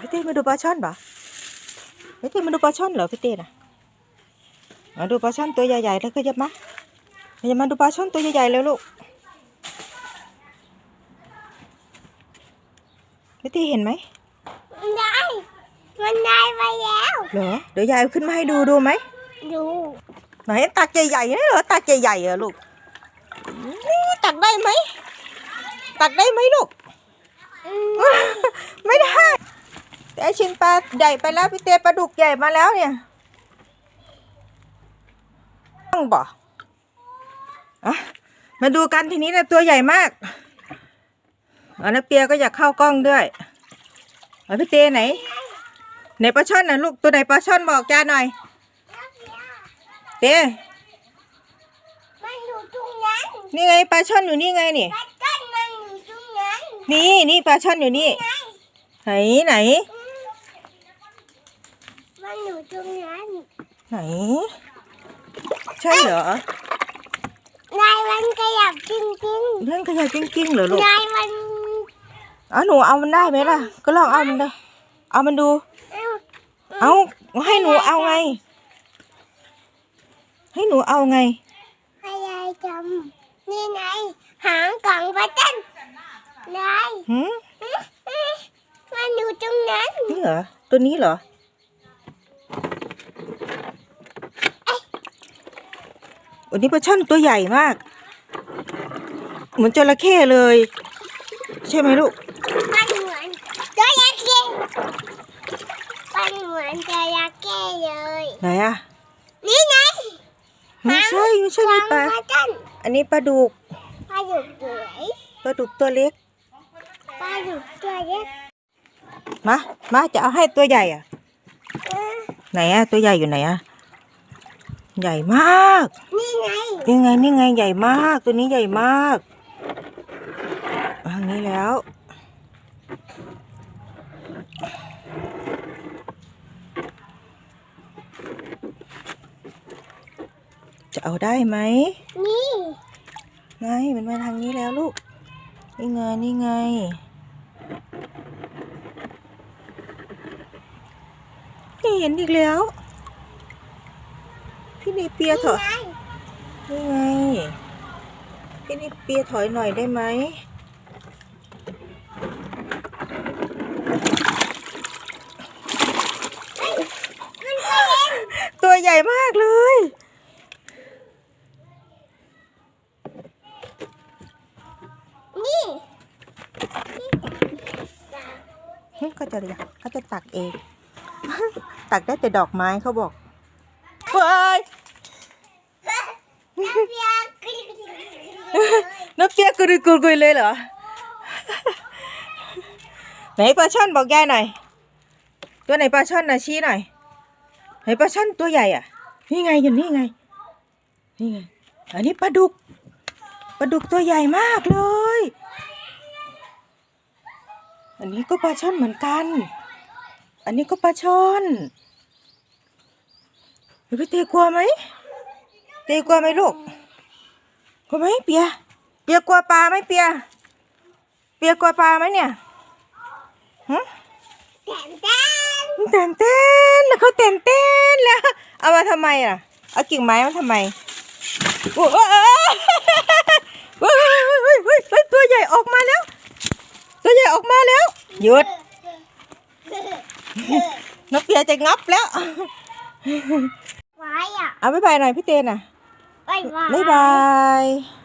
พี่เต้มาดูปลาช่อนเปล่ะพี่เต้มาดูปลาช่อนเหรอพี่เต้น่ะมาดูปลาช่อนตัวใหญ่ๆแล้วก็ยับมาอย่ามาดูปลาช่อนตัวใหญ่ๆเลยลูกพี่เต้เห็นไหมมันได้มันได้ไปแล้วเหรอเดี๋ยวยายเอาขึ้นมาให้ดูดูไหมดูไหนตักใหญ่ๆนี่เหรอตักใหญ่ๆเหรอลูกนี่ตักได้ไหมตักได้ไหมลูกอืมไม่ได้แต่ ไอ้ชิ้นปลาใหญ่ไปแล้วพี่เต้ปลาดุกใหญ่มาแล้วเนี่ยต้องบอกอะมาดูกันทีนี้นะตัวใหญ่มากอันนั้นเปียก็อยากเข้ากล้องด้วยเอาพี่เต้ไหนไหนปลาช่อนนะลูกตัวไหนปลาช่อนบอกจ้าหน่อยเต้มันอยู่ตรงนั้นนี่ไงปลาช่อนอยู่นี่ไงนี่ปลาต้นมันอยู่ตรงนั้นนี่นี่ปลาช่อนอยู่นี่ไงไหนไหนอื มมันอยู่ตรงนั้นไหน ใช่เหรอนายมันขยับจริงเรื่องขยะจริงๆเหรอลูก ๆนายมันเอาหนูเอามันได้ไหมล่ะ ก็ลองเอามันดูเอามันดู เอ้าเอาให้หนูเอาไง ให้หนูเอาไง พยายจำนี่ไงหางของปลาต้นนายหืมอืมอืมมันอยู่ตรงนั้นนี่เหรอ ตัวนี้เหรอ วันนี้ปลาช่อนตัวใหญ่มาก เหมือนจระเข้เลย ใช่ไหมลูกมันเหมือนจระเข้มันเหมือนจระเข้เลยไหนอะนี่ไงไม่ใช่ไม่ใช่ขอนี่งปลาปลาต้นอันนี้ปลาดุกปลาดุกสวยปลาดุกตัวเล็กปลาดุกตัวเล็กมามาจะเอาให้ตัวใหญ่อะเออไหนอะตัวใหญ่อยู่ไหนอะ ใหญ่มาก นี่ไง นี่ไง นี่ไง ใหญ่มาก ตัวนี้ใหญ่มากทางนี้แล้ว จะเอาได้ไหม นี่ไงมันมาทางนี้แล้วลูก นี่ไง นี่ไงนี่เห็นอีกแล้วพี่ นีเปียเถนี่อะไงนี่ไงพี่นี่เปียถอยหน่อยได้ไหมตัวใหญ่มากเลย นี่เฮ้ยเขาจะอยากเขาจะตักเอง ตักได้แต่ดอกไม้เขาบอกเฮ้ย น้ำยากริ๊ก น้ำเปีย กกุยกุยกุยเลยเหรอ ไหนปลาช่อนบอกยายหน่อย ตัวไหนปลาช่อนนะชี้หน่อย ไหนปลาช่อนตัวใหญ่อะ นี่ไงอยู่นี่ไง นี่ไง อันนี้ปลาดุก ปลาดุกตัวใหญ่มากเลย อันนี้ก็ปลาช่อนเหมือนกัน อันนี้ก็ปลาช่อนเฮ้ยพี่เตกลัวไหม เตกลัวไหมลูกกลัวไหมเปีย ปียกลัวปลาไหมเปีย เปียกลัวปลาไหมเนี่ยฮะแต้มแต้มเต้นเต้นแล้วเขาเต้นเต้นแล้ว เอามาทำไมอะ เอากิ่งไม้มาทำไมโอ้โหเฮ้ยเฮ้ยเฮ้ยเฮ้ยเฮ้ยตัวใหญ่ออกมาแล้ว ตัวใหญ่ออกมาแล้ว หยุดน้องเปียจะงับแล้วไว้อะเอาบ๊ายบายหน่อยพี่เตนอะไว้ไว้บ๊ายบาย